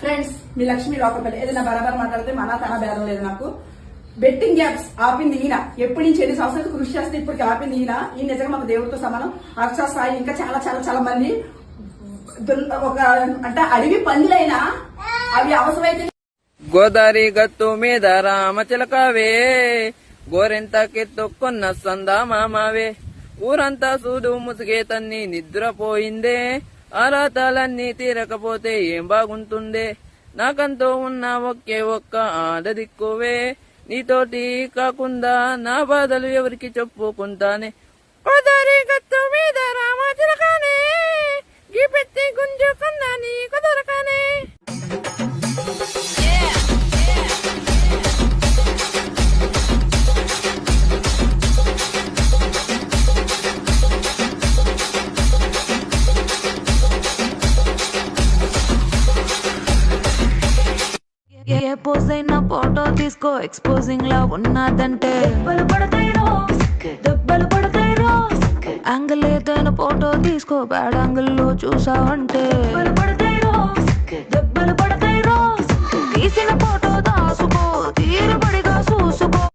Friends మీ లక్ష్మి లోకపల్లి ఏదైనా బరాబర్ మాట్లాడితే మన తన భేదం లేదు నాకు. బెట్టింగ్ యాప్స్ ఆపింది ఈయన ఎప్పటి నుంచి ఎన్ని సంవత్సరాలు కృషి చేస్తే ఇప్పటికి ఆపింది ఈయన ఈ నిజంగా మాకు దేవుడితో సమానం. అక్షర సాయి ఇంకా చాలా చాలా చాలా మంది ఒక అంటే అడవి పందులైనా అవి అవసరమైతే గోదారి గత్తు మీద రామచిలకవే. గోరెంతకెత్తుకున్న సందా మామావే. ఊరంతా సూదు ముసుగే తన్ని నిద్రపోయిందే. ఆరాతాలన్నీ తీరకపోతే ఏం బాగుంటుండే నాకంతో ఉన్న ఒకే ఒక్క ఆడదిక్కువే. నీతోటి కాకుండా నా బాధలు ఎవరికి చెప్పుకుంటానే? ఏ ఏ పోజ్ అయినా ఫోటో తీసుకో. ఎక్స్పోజింగ్ లా ఉన్నదంటే. దెబ్బలు పడతాయి దెబ్బలు పడతాయి యాంగిల్ ఏదైనా ఫోటో తీసుకో. బ్యాడ్ యాంగిల్లో చూసావంటే. దెబ్బలు పడతాయి దెబ్బలు పడతాయి